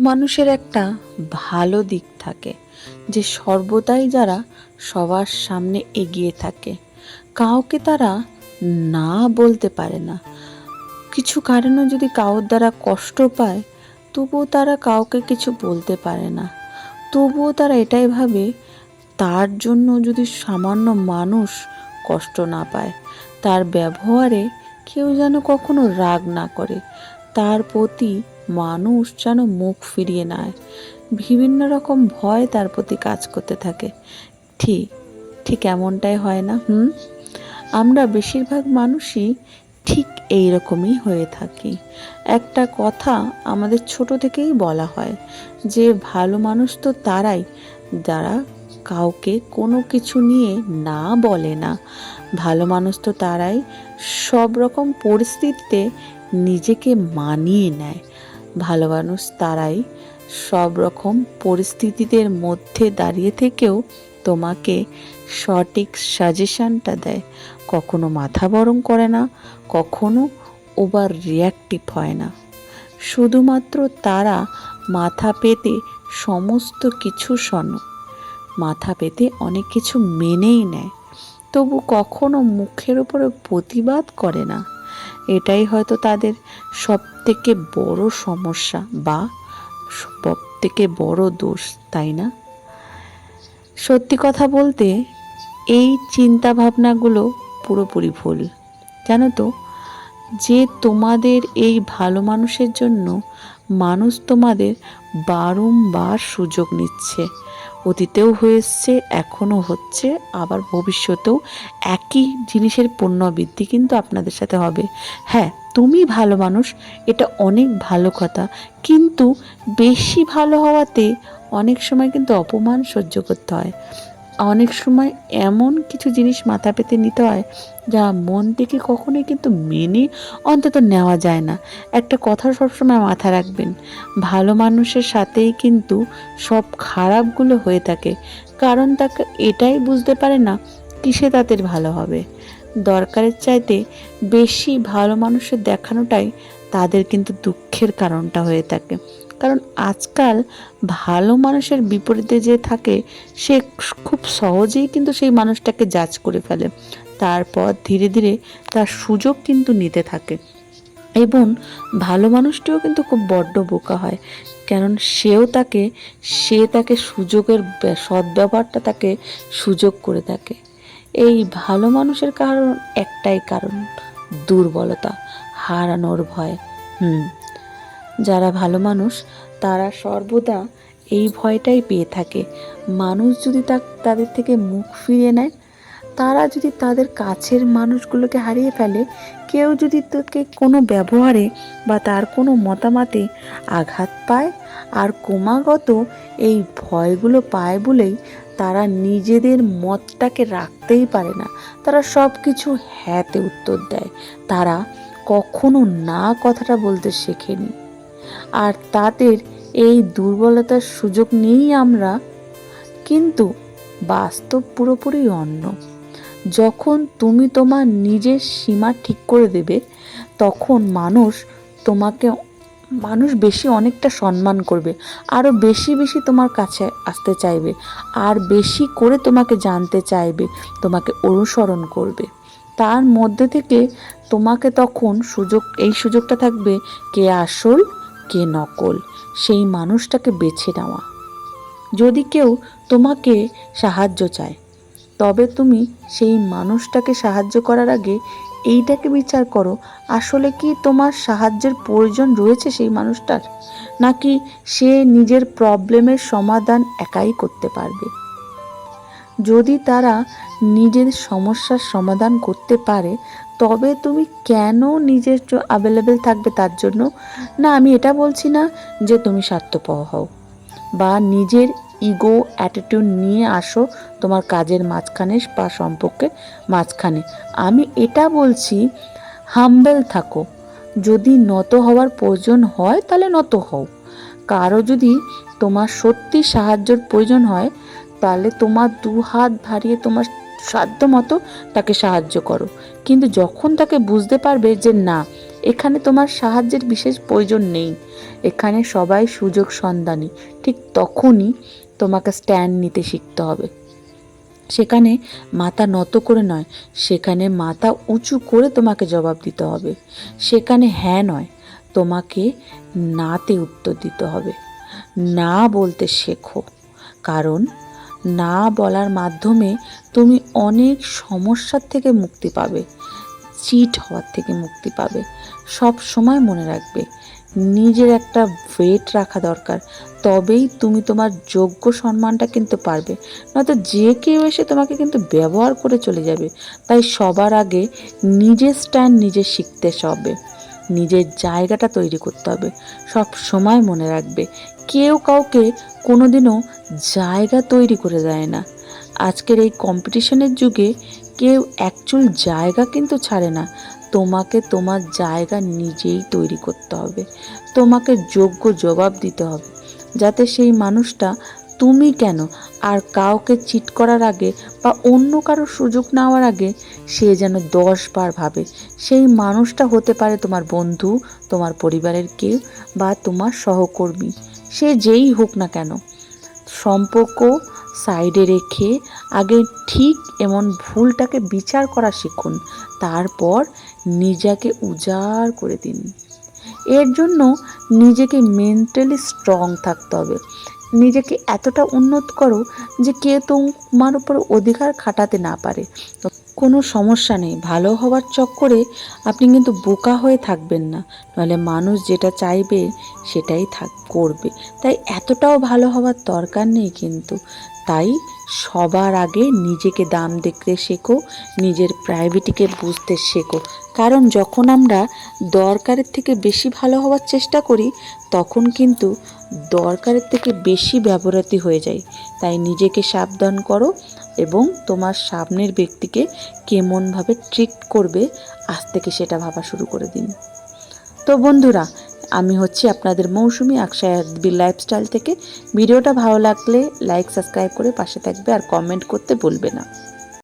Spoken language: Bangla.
মানুষের একটা ভালো দিক থাকে, যে সর্বদাই যারা সবার সামনে এগিয়ে থাকে। কাউকে তারা না বলতে পারে না। কিছু কারণে যদি কাউর দ্বারা কষ্ট পায়, তবুও তারা কাউকে কিছু বলতে পারে না। তবুও তারা এটাই ভাবে, তার জন্য যদি সামান্য মানুষ কষ্ট না পায়, তার ব্যবহারে কেউ যেন কখনো রাগ না করে। তার প্রতি মানুষ যেন মুখ ফিরিয়ে নেয়। বিভিন্ন রকম ভয় তার প্রতি কাজ করতে থাকে। ঠিক ঠিক এমনটাই হয় না, হুম? আমরা বেশিরভাগ মানুষই ঠিক এই রকমই হয়ে থাকি। একটা কথা আমাদের ছোট থেকেই বলা হয় যে, ভালো মানুষ তো তারাই, যারা কাউকে কোনো কিছু নিয়ে না বলে না। ভালো মানুষ তো তারাই সব রকম পরিস্থিতিতে নিজেকে মানিয়ে নেয়। ভালো মানুষ তারাই সব রকম পরিস্থিতিদের মধ্যে দাঁড়িয়ে থেকেও তোমাকে সঠিক সাজেশনটা দেয়। কখনো মাথা গরম করে না, কখনো ওভার রিয়াক্টিভ হয় না। শুধুমাত্র তারা মাথা পেতে সমস্ত কিছু শোনো। মাথা পেতে অনেক কিছু মেনেই নেয়। তবু কখনো মুখের উপরে প্রতিবাদ করে না। এটাই হয়তো তাদের সব থেকে বড় সমস্যা বা সব থেকে বড় দোষ, তাই না? সত্যি কথা বলতে এই চিন্তা ভাবনাগুলো পুরোপুরি ভুল। জানো তো, যে তোমাদের এই ভালো মানুষের জন্য মানুষ তোমাদের বারংবার সুযোগ নিচ্ছে। অতীতেও হয়ে হয়েছে, এখনও হচ্ছে, আবার ভবিষ্যতেও একই জিনিসের পুনরাবৃত্তি কিন্তু আপনাদের সাথে হবে। হ্যাঁ তুমি ভালো মানুষ, এটা অনেক ভালো কথা, কিন্তু বেশি ভালো হওয়াতে অনেক সময় কিন্তু অপমান সহ্য করতে হয়। অনেক সময় এমন কিছু জিনিস মাথা পেতে নিতে হয় যা মন থেকে কখনোই কিন্তু মেনে অন্তত নেওয়া যায় না। একটা কথা সবসময় মাথা রাখবেন, ভালো মানুষের সাথেই কিন্তু সব খারাপগুলো হয়ে থাকে, কারণ তাকে এটাই বুঝতে পারে না কিসে তাদের ভালো হবে। দরকারের চাইতে বেশি ভালো মানুষের দেখানোটাই তাদের কিন্তু দুঃখের কারণটা হয়ে থাকে। কারণ আজকাল ভালো মানুষের বিপরীতে যে থাকে, সে খুব সহজেই কিন্তু সেই মানুষটাকে জাজ করে ফেলে। তারপর ধীরে ধীরে তার সুযোগ কিন্তু নিতে থাকে। এবং ভালো মানুষটিও কিন্তু খুব বড্ড বোকা হয়। কারণ সেও তাকে, সে তাকে সুযোগের সদ্ব্যবহারটা তাকে সুযোগ করে থাকে। এই ভালো মানুষের কারণ একটাই কারণ, দুর্বলতা, হারানোর ভয়। হুম। যারা ভালো মানুষ, তারা সর্বদা এই ভয়টাই পেয়ে থাকে। মানুষ যদি তা তাদের থেকে মুখ ফিরিয়ে নেয়, তারা যদি তাদের কাছের মানুষগুলোকে হারিয়ে ফেলে, কেউ যদি তোকে কোনো ব্যবহারে বা তার কোনো মতামতে আঘাত পায় আর ক্রমাগত এই ভয়গুলো পায় বলেই তারা নিজেদের মতটাকে রাখতেই পারে না। তারা সব কিছু হ্যাঁতে উত্তর দেয়। তারা কখনো না কথাটা বলতে শেখেনি। আর তাদের এই দুর্বলতার সুযোগ নিয়েই আমরা। কিন্তু বাস্তব পুরোপুরি অন্য। যখন তুমি তোমার নিজের সীমা ঠিক করে দেবে, তখন মানুষ তোমাকে, মানুষ বেশি অনেকটা সম্মান করবে আরও বেশি বেশি তোমার কাছে আসতে চাইবে, আর বেশি করে তোমাকে জানতে চাইবে, তোমাকে অনুসরণ করবে। তার মধ্যে থেকে তোমাকে তখন সুযোগ, এই সুযোগটা থাকবে কে আসল কে নকল, সেই মানুষটাকে বেছে নেওয়া। যদি কেউ তোমাকে সাহায্য চায়, তবে তুমি সেই মানুষটাকে সাহায্য করার আগে এইটাকে বিচার করো, আসলে কি তোমার সাহায্যের প্রয়োজন রয়েছে সেই মানুষটার? নাকি সে নিজের প্রবলেমের সমাধান একাই করতে পারবে? যদি তারা নিজের সমস্যার সমাধান করতে পারে তবে তুমি কেন নিজের অ্যাভেলেবেল থাকবে তার জন্য? না, আমি এটা বলছি না যে তুমি স্বার্থপর হও। বা নিজের ইগো অ্যাটিটিউড নিয়ে আসো তোমার কাজের মাঝখানে বা সম্পর্কের মাঝখানে। আমি এটা বলছি হাম্বেল থাকো। যদি নত হওয়ার প্রয়োজন হয় তাহলে নত হও। কারও যদি তোমার সত্যি সাহায্যের প্রয়োজন হয় তাহলে তোমার দু হাত ভারিয়ে তোমার সাধ্য মতো তাকে সাহায্য করো। কিন্তু যখন তাকে বুঝতে পারবে যে না, এখানে তোমার সাহায্যের বিশেষ প্রয়োজন নেই। এখানে সবাই সুযোগ সন্ধানী। ঠিক তখনই তোমাকে স্ট্যান্ড নিতে শিখতে হবে। সেখানে মাথা নত করে নয়, সেখানে মাথা উঁচু করে তোমাকে জবাব দিতে হবে। সেখানে হ্যাঁ নয়, তোমাকে নাতে উত্তর দিতে হবে। না বলতে শেখো। কারণ না বলার মাধ্যমে তুমি অনেক সমস্যার থেকে মুক্তি পাবে চিট হওয়ার থেকে মুক্তি পাবে। সব সময় মনে রাখবে, নিজের একটা ওয়েট রাখা দরকার, তবেই তুমি তোমার যোগ্য সম্মানটা কিন্তু পারবে। নয়তো যে কেউ এসে তোমাকে কিন্তু ব্যবহার করে চলে যাবে, তাই সবার আগে নিজের স্ট্যান্ড নিজে শিখতে হবে। নিজের জায়গাটা তৈরি করতে হবে। সব সময় মনে রাখবে, কেউ কাউকে কোনোদিনও জায়গা তৈরি করে দেয় না। আজকের এই কম্পিটিশনের যুগে কেউ অ্যাকচুয়াল জায়গা কিন্তু ছাড়ে না। তোমাকে তোমার জায়গা নিজেই তৈরি করতে হবে। তোমাকে যোগ্য জবাব দিতে হবে। যাতে সেই মানুষটা তুমি কেন? আর কাউকে চিট করার আগে বা অন্য কারও সুযোগ নেওয়ার আগে সে যেন দশ বার ভাবে, সেই মানুষটা হতে পারে তোমার বন্ধু, তোমার পরিবারের কেউ বা তোমার সহকর্মী। সে যেই হোক না কেন। সম্পর্ক সাইডে রেখে আগে ঠিক এমন ভুলটাকে বিচার করা শিখুন, তারপর নিজেকে উজাড় করে দিন। এর জন্য নিজেকে মেন্টালি স্ট্রং থাকতে হবে। নিজেকে এতটা উন্নত করো যে কেউ তোমার উপর অধিকার খাটাতে না পারে। কোনো সমস্যা নেই, ভালো হওয়ার চক্করে আপনি কিন্তু বোকা হয়ে থাকবেন না। নাহলে মানুষ যেটা চাইবে সেটাই থাক, করবে। তাই এতটাও ভালো হওয়ার দরকার নেই কিন্তু। তাই সবার আগে নিজেকে দাম দেখতে শেখো, নিজের প্রাইভেটিকে বুঝতে শেখো। কারণ যখন আমরা দরকারের থেকে বেশি ভালো হওয়ার চেষ্টা করি, তখন কিন্তু দরকারের থেকে বেশি ব্যবহৃতি হয়ে যায়। তাই নিজেকে সাবধান করো এবং তোমার সামনের ব্যক্তিকে কেমনভাবে ট্রিট করবে, আজ থেকে সেটা ভাবা শুরু করে দিন। তো বন্ধুরা আমি হচ্ছি আপনাদের মৌসুমি আকশায় বি লাইফস্টাইল থেকে। ভিডিওটা ভালো লাগলে লাইক সাবস্ক্রাইব করে পাশে থাকবে আর কমেন্ট করতে বলবে না।